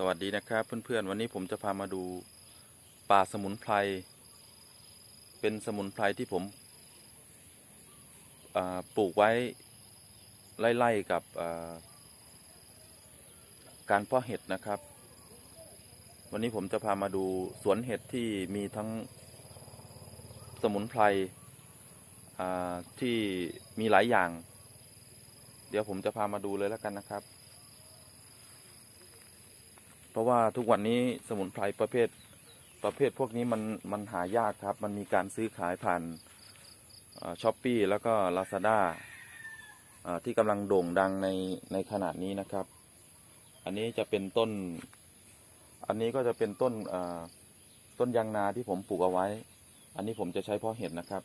สวัสดีนะครับเพื่อนๆวันนี้ผมจะพามาดูป่าสมุนไพรเป็นสมุนไพรที่ผมปลูกไว้ไล่ๆกับการเพาะเห็ดนะครับ วันนี้ผมจะพามาดูสวนเห็ดที่มีทั้งสมุนไพรที่มีหลายอย่าง เดี๋ยวผมจะพามาดูเลยแล้วกันนะครับ เพราะว่าทุกวันนี้สมุนไพรประเภทประเภทพวกนี้มันมันหายากครับ มันมีการซื้อขายผ่านช้อปปี้แล้วก็ Lazada อ่าที่กำลังโด่งดังในในขนาดนี้นะครับ อันนี้จะเป็นต้น อันนี้ก็จะเป็นต้นต้นยางนาที่ผมปลูกเอาไว้ อันนี้ผมจะใช้เพาะเห็ดนะครับ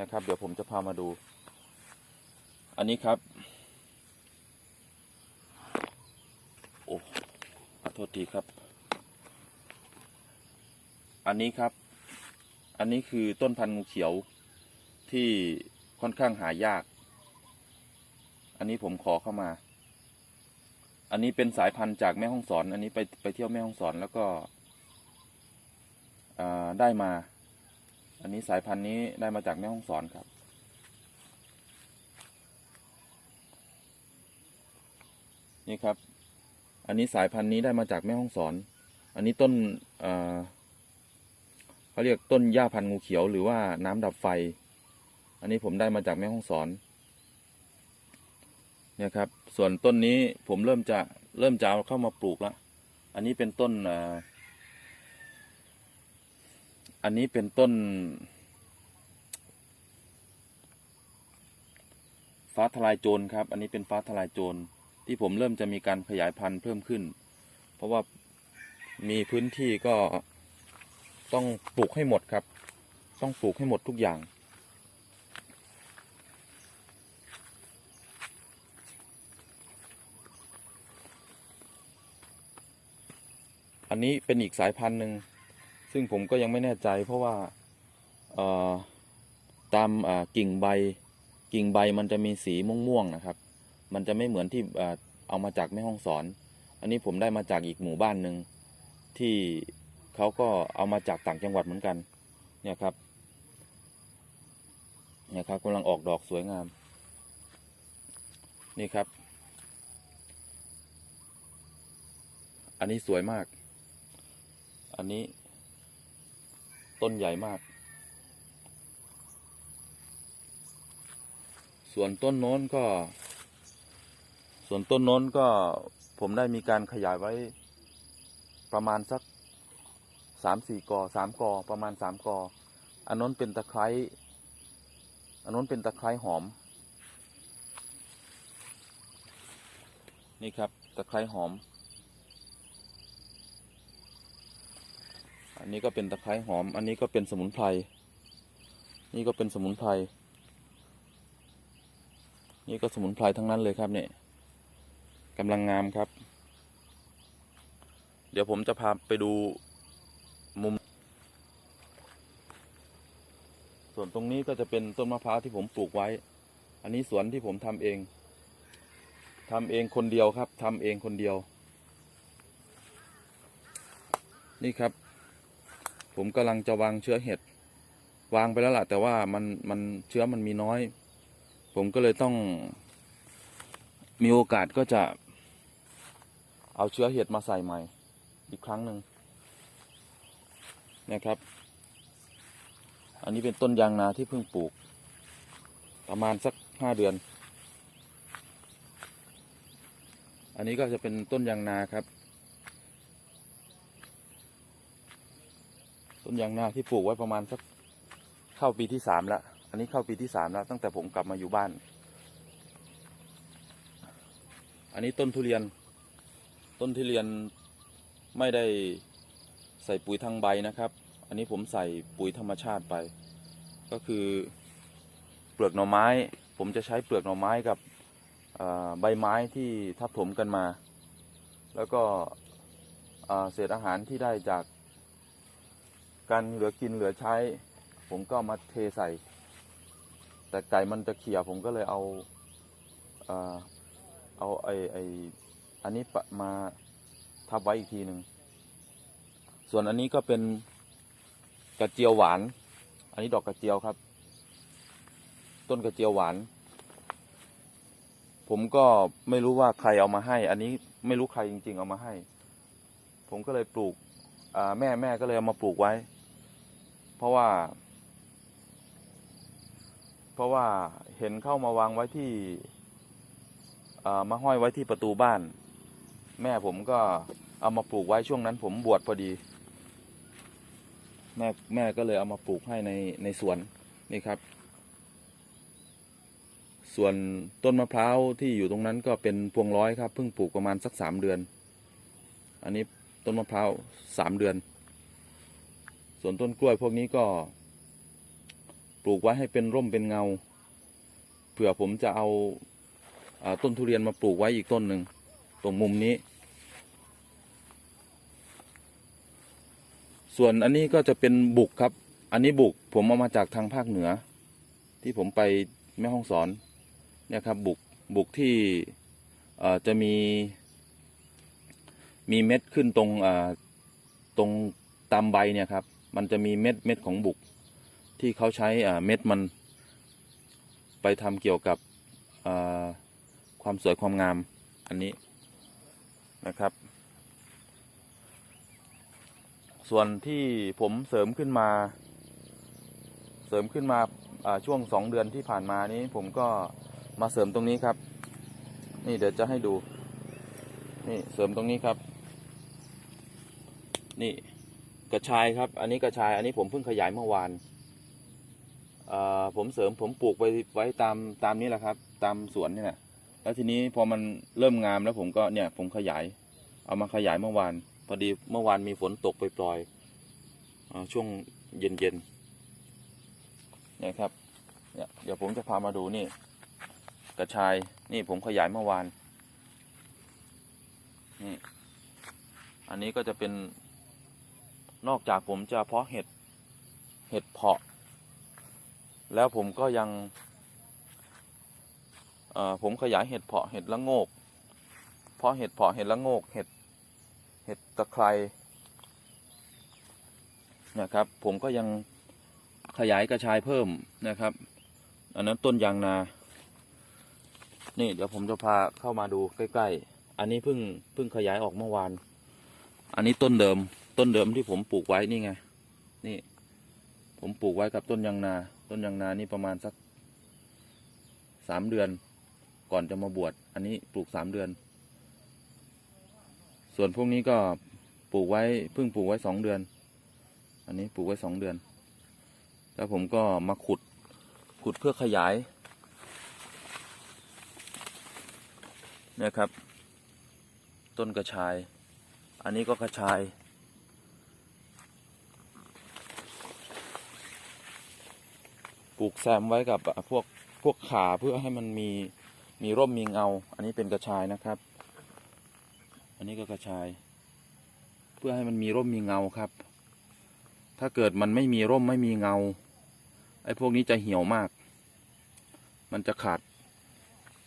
นะครับ เดี๋ยวผมจะพามาดู อันนี้ครับ โอ้ขอ โทษทีครับ อันนี้ครับ อันนี้คือต้นพันธุ์งูเขียวที่ค่อนข้างหายาก อันนี้ผมขอเข้ามา อันนี้เป็นสายพันธุ์จากแม่ห้องสอน อันนี้ไปไปเที่ยวแม่ห้องสอนแล้วก็ได้มา อันนี้สายพันธุ์นี้ได้มาจากแม่ห้องสอนครับนี่ครับ อันนี้สายพันธุ์นี้ได้มาจากแม่ห้องสอน อันนี้ต้นเอ่อเขาเรียกต้นหญ้าพันธุ์งูเขียวหรือว่าน้ำดับไฟ อันนี้ผมได้มาจากแม่ห้องสอนเนี่ยครับ ส่วนต้นนี้ผมเริ่มจะเริ่มจะเอาเข้ามาปลูกแล้วอันนี้เป็นต้นอันนี้เป็นต้น ฟ้าทลายโจรครับ อันนี้เป็นฟ้าทลายโจร ที่ผมเริ่มจะมีการขยายพันธุ์เพิ่มขึ้น เพราะว่ามีพื้นที่ก็ต้องปลูกให้หมดครับ ต้องปลูกให้หมดทุกอย่าง อันนี้เป็นอีกสายพันธุ์หนึ่งซึ่งผมก็ยังไม่แน่ใจ เพราะว่าตามกิ่งใบ กิ่งใบมันจะมีสีม่วงๆนะครับ มันจะไม่เหมือนที่ เอามาจากแม่ห้องสอน อันนี้ผมได้มาจากอีกหมู่บ้านหนึ่งที่เขาก็เอามาจากต่างจังหวัดเหมือนกันเนี่ยครับเนี่ยครับกำลังออกดอกสวยงาม นี่ครับ อันนี้สวยมาก อันนี้ต้นใหญ่มาก ส่วนต้นโน้นก็ ส่วนต้นน้นก็ผมได้มีการขยายไว้ประมาณสักสามสี่กอสามกอประมาณสามกออันน้นเป็นตะไคร้อันน้นเป็นตะไคร้หอม นี่ครับตะไคร้หอม อันนี้ก็เป็นตะไคร้หอม อันนี้ก็เป็นสมุนไพร นี่ก็เป็นสมุนไพร นี่ก็สมุนไพรทั้งนั้นเลยครับเนี่ย กำลังงามครับ เดี๋ยวผมจะพาไปดูมุม ส่วนตรงนี้ก็จะเป็นต้นมะพร้าวที่ผมปลูกไว้ อันนี้สวนที่ผมทำเองทำเองคนเดียวครับทำเองคนเดียว นี่ครับ ผมกำลังจะวางเชื้อเห็ด วางไปแล้วล่ะ แต่ว่ามันมันเชื้อมันมีน้อย ผมก็เลยต้องมีโอกาสก็จะ เอาเชื้อเห็ดมาใส่ใหม่ อีกครั้งหนึ่งนะครับ อันนี้เป็นต้นยางนาที่เพิ่งปลูก ประมาณสักห้าเดือน อันนี้ก็จะเป็นต้นยางนาครับ ต้นยางนาที่ปลูกไว้ประมาณสักเข้าปีที่สามแล้วอันนี้เข้าปีที่สามแล้วตั้งแต่ผมกลับมาอยู่บ้าน อันนี้ต้นทุเรียน ต้นทุเรียนไม่ได้ใส่ปุ๋ยทางใบนะครับ อันนี้ผมใส่ปุ๋ยธรรมชาติไป ก็คือเปลือกหน่อไม้ ผมจะใช้เปลือกหน่อไม้กับใบไม้ที่ทับถมกันมา แล้วก็เศษอาหารที่ได้จากการเหลือกินเหลือใช้ ผมก็มาเทใส่ แต่ไก่มันจะเขี่ยผมก็เลยเอาเอ่อเอาไอไอ อันนี้มาทับไว้อีกทีหนึ่ง ส่วนอันนี้ก็เป็นกระเจียวหวาน อันนี้ดอกกระเจียวครับ ต้นกระเจียวหวาน ผมก็ไม่รู้ว่าใครเอามาให้ อันนี้ไม่รู้ใครจริง ๆ เอามาให้ ผมก็เลยปลูกแม่แม่ก็เลยเอามาปลูกไว้ เพราะว่า เพราะว่าเห็นเข้ามาวางไว้ที่มาห้อยไว้ที่ประตูบ้าน แม่ผมก็เอามาปลูกไว้ช่วงนั้นผมบวชพอดี แม่แม่ก็เลยเอามาปลูกให้ในในสวนนี่ครับ ส่วนต้นมะพร้าวที่อยู่ตรงนั้นก็เป็นพวงร้อยครับเพิ่งปลูกประมาณสักสามเดือน อันนี้ต้นมะพร้าวสามเดือน ส่วนต้นกล้วยพวกนี้ก็ ปลูกไว้ให้เป็นร่มเป็นเงาเผื่อผมจะเอาอาต้นทุเรียนมาปลูกไว้อีกต้นหนึ่ง ตรงมุมนี้ ส่วนอันนี้ก็จะเป็นบุกครับ อันนี้บุกผมเอามาจากทางภาคเหนือ ที่ผมไปแม่ห้องสอนเนี่ยครับบุกบุกที่จะมี มีเม็ดขึ้นตรงตรงตามใบเนี่ยครับ มันจะมีเม็ดเม็ดของบุก ที่เขาใช้เม็ดมันไปทำเกี่ยวกับความสวยความงามอันนี้ นะครับ ส่วนที่ผมเสริมขึ้นมา เสริมขึ้นมาช่วงสองเดือนที่ผ่านมานี้ ผมก็มาเสริมตรงนี้ครับ นี่เดี๋ยวจะให้ดู นี่เสริมตรงนี้ครับ นี่กระชายครับ อันนี้กระชาย อันนี้ผมเพิ่งขยายเมื่อวานผมเสริมผมปลูกไว้ไว้ตามตามนี้แหละครับ ตามสวนนี่แหละ แล้วทีนี้พอมันเริ่มงามแล้วผมก็เนี่ยผมขยาย เอามาขยายเมื่อวาน พอดีเมื่อวานมีฝนตกปล่อยๆอ่าช่วงเย็นๆเนี่ยครับเนี่ยเดี๋ยวผมจะพามาดูนี่ กระชายนี่ผมขยายเมื่อวานนี่อันนี้ก็จะเป็นนอกจากผมจะเพาะเห็ดเห็ดเพาะ แล้วผมก็ยัง ผมขยายเห็ดเพาะเห็ดละโงก เพราะเห็ดเพาะเห็ดละโงก เห็ดเห็ดตะไคร้นะครับ ผมก็ยังขยายกระชายเพิ่มนะครับ อันนั้นต้นยางนา นี่เดี๋ยวผมจะพาเข้ามาดูใกล้ ๆ อันนี้เพิ่งเพิ่งขยายออกเมื่อวาน อันนี้ต้นเดิมต้นเดิมที่ผมปลูกไว้นี่ไง นี่ ผมปลูกไว้กับต้นยางนา ต้นยางนานี่ประมาณสักสามเดือน ก่อนจะมาบวชอันนี้ปลูกสามเดือน ส่วนพวกนี้ก็ปลูกไว้เพิ่งปลูกไว้สองเดือน อันนี้ปลูกไว้สองเดือน แล้วผมก็มาขุดขุดเพื่อขยาย เนี่ยครับ ต้นกระชาย อันนี้ก็กระชายปลูกแซมไว้กับพวกพวกขาเพื่อให้มันมี มีร่มมีเงา อันนี้เป็นกระชายนะครับ อันนี้ก็กระชาย เพื่อให้มันมีร่มมีเงาครับ ถ้าเกิดมันไม่มีร่มไม่มีเงา ไอ้พวกนี้จะเหี่ยวมาก มันจะขาด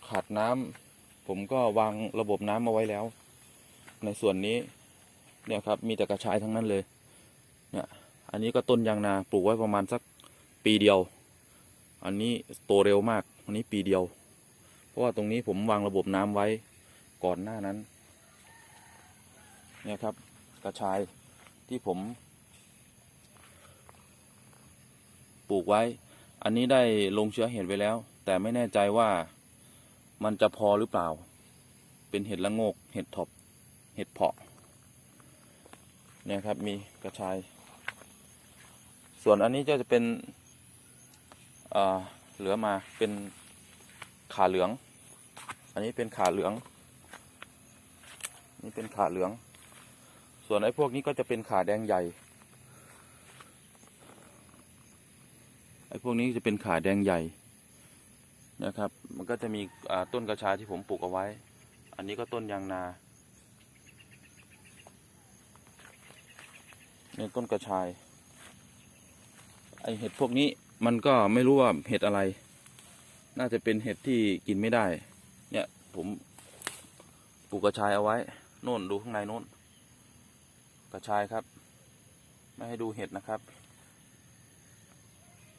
ขาดน้ำผมก็วางระบบน้ำมาไว้แล้ว ในส่วนนี้เนี่ยครับมีแต่กระชายทั้งนั้นเลย เนี่ย อันนี้ก็ต้นยางนาปลูกไว้ประมาณสักปีเดียว อันนี้โตเร็วมาก อันนี้ปีเดียว ราะว่าตรงนี้ผมวางระบบน้ำไว้ก่อนหน้านั้น เนี่ยครับกระชายที่ผม ปลูกไว้ อันนี้ได้ลงเชื้อเห็ดไว้แล้ว แต่ไม่แน่ใจว่ามันจะพอหรือเปล่า เป็นเห็ดละงก เห็ดถบเห็ดเพาะ เนี่ยครับมีกระชาย ส่วนอันนี้ก็จะเป็นเอ่อเหลือมาเป็นขาเหลือง อันนี้เป็นขาเหลือง นี่เป็นขาเหลือง ส่วนไอ้พวกนี้ก็จะเป็นขาแดงใหญ่ ไอ้พวกนี้จะเป็นขาแดงใหญ่นะครับ มันก็จะมีต้นกระชายที่ผมปลูกเอาไว้ อันนี้ก็ต้นยางนาเนี่ยต้นกระชาย ไอเห็ดพวกนี้มันก็ไม่รู้ว่าเห็ดอะไร น่าจะเป็นเห็ดที่กินไม่ได้ ผมปลูกกระชายเอาไว้โน่นดูข้างในโน่น กระชายครับ ไม่ให้ดูเห็ดนะครับ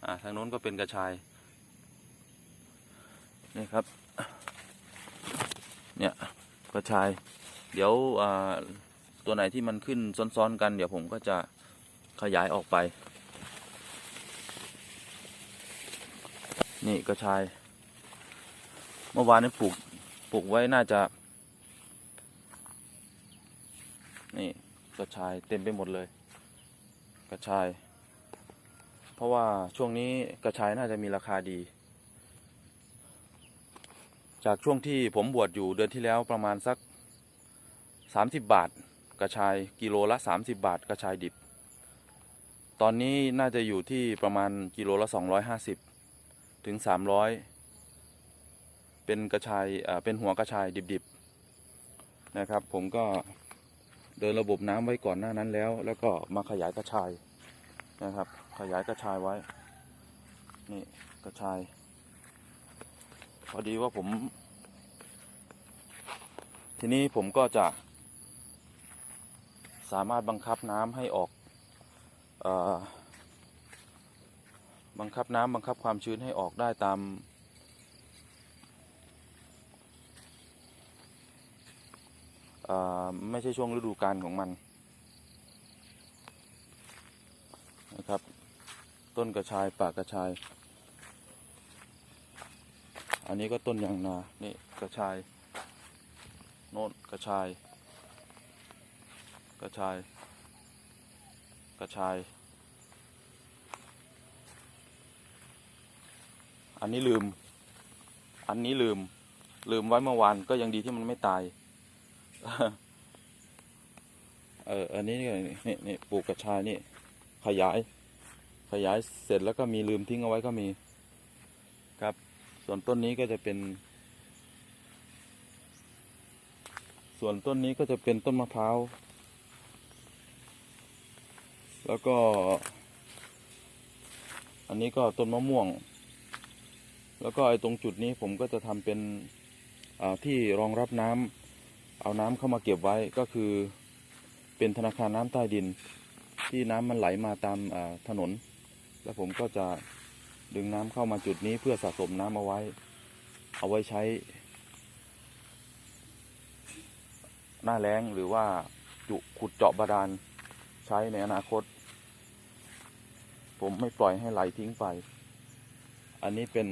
อ่าทางโน้นก็เป็นกระชายนี่ครับ เนี่ยกระชาย เดี๋ยวอ่าตัวไหนที่มันขึ้นซ้อนๆกัน เดี๋ยวผมก็จะขยายออกไป นี่กระชาย เมื่อวานนี้ปลูก ปลูกไว้น่าจะ นี่กระชายเต็มไปหมดเลย กระชาย เพราะว่าช่วงนี้กระชายน่าจะมีราคาดี จากช่วงที่ผมบวชอยู่เดือนที่แล้วประมาณสัก 30 บาท กระชายกิโลละ 30 บาท กระชายดิบ ตอนนี้น่าจะอยู่ที่ประมาณกิโลละ 250 ถึง 300 เป็นกระชายเป็นหัวกระชายดิบๆนะครับ ผมก็เดินระบบน้ำไว้ก่อนหน้านั้นแล้ว แล้วก็มาขยายกระชายนะครับ ขยายกระชายไว้ นี่กระชาย พอดีว่าผม ทีนี้ผมก็จะ สามารถบังคับน้ำให้ออกอบังคับน้ำบังคับความชื้นให้ออกได้ตาม เอ่อ ไม่ใช่ช่วงฤดูกาลของมันนะครับ ต้นกระชายปากกระชาย อันนี้ก็ต้นยางนา นี่กระชาย โน่นกระชาย กระชาย กระชาย อันนี้ลืม อันนี้ลืม ลืมไว้เมื่อวานก็ยังดีที่มันไม่ตาย เออ อันนี้นี่นี่นี่ปลูกกระชายนี่ ขยาย ขยายเสร็จแล้วก็มีลืมทิ้งเอาไว้ก็มี ครับ ส่วนต้นนี้ก็จะเป็น ส่วนต้นนี้ก็จะเป็นต้นมะพร้าว แล้วก็ อันนี้ก็ต้นมะม่วง แล้วก็ไอ้ตรงจุดนี้ผมก็จะทำเป็นที่รองรับน้ำ เอาน้ำเข้ามาเก็บไว้ก็คือเป็นธนาคารน้ำใต้ดิน ที่น้ำมันไหลมาตามถนน แล้วผมก็จะดึงน้ำเข้ามาจุดนี้เพื่อสะสมน้ำเอาไว้ เอาไว้ใช้ หน้าแล้งหรือว่าจุขุดเจาะบาดาลใช้ในอนาคต ผมไม่ปล่อยให้ไหลทิ้งไป อันนี้เป็น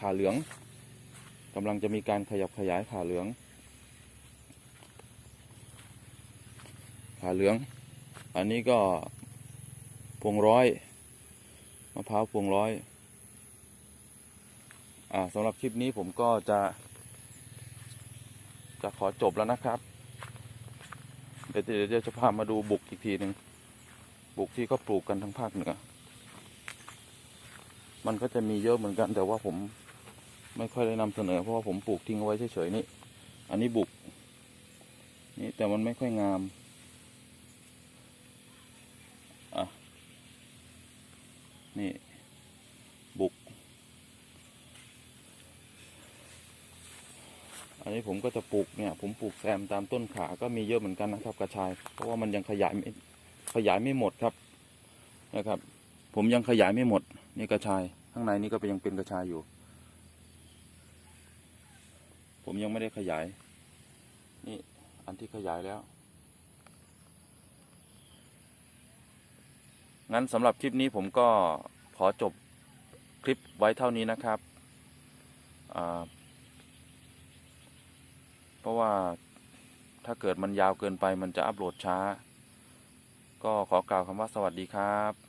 ขาเหลืองกำลังจะมีการขยับขยายขาเหลือง ขาเหลือง อันนี้ก็พวงร้อยมะพร้าวพวงร้อยอ่าสำหรับคลิปนี้ผมก็จะ จะขอจบแล้วนะครับ เดี๋ยวเดี๋ยวจะพามาดูบุกอีกทีหนึ่งบุกที่เขาปลูกกันทั้งภาคเหนือ มันก็จะมีเยอะเหมือนกัน แต่ว่าผมไม่ค่อยได้นำเสนอ เพราะว่าผมปลูกทิ้งเอาไว้เฉยๆนี่ อันนี้บุก นี่แต่มันไม่ค่อยงาม อะ นี่ บุก อันนี้ผมก็จะปลูกเนี่ย ผมปลูกแซมตามต้นขาก็มีเยอะเหมือนกันนะครับ กระชาย เพราะว่ามันยังขยายไม่ขยายไม่หมดครับนะครับ ผมยังขยายไม่หมด นี่กระชาย ข้างในนี่ก็ยังเป็นกระชายอยู่ ผมยังไม่ได้ขยาย นี่อันที่ขยายแล้ว งั้นสำหรับคลิปนี้ผมก็ขอจบคลิปไว้เท่านี้นะครับเพราะว่าถ้าเกิดมันยาวเกินไปมันจะอัปโหลดช้า ก็ขอกล่าวคำว่าสวัสดีครับ